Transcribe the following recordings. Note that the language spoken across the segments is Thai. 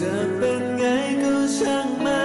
จะเป็นไงก็ช่างมัน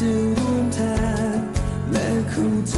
จะร่วมทางและเข้าใจ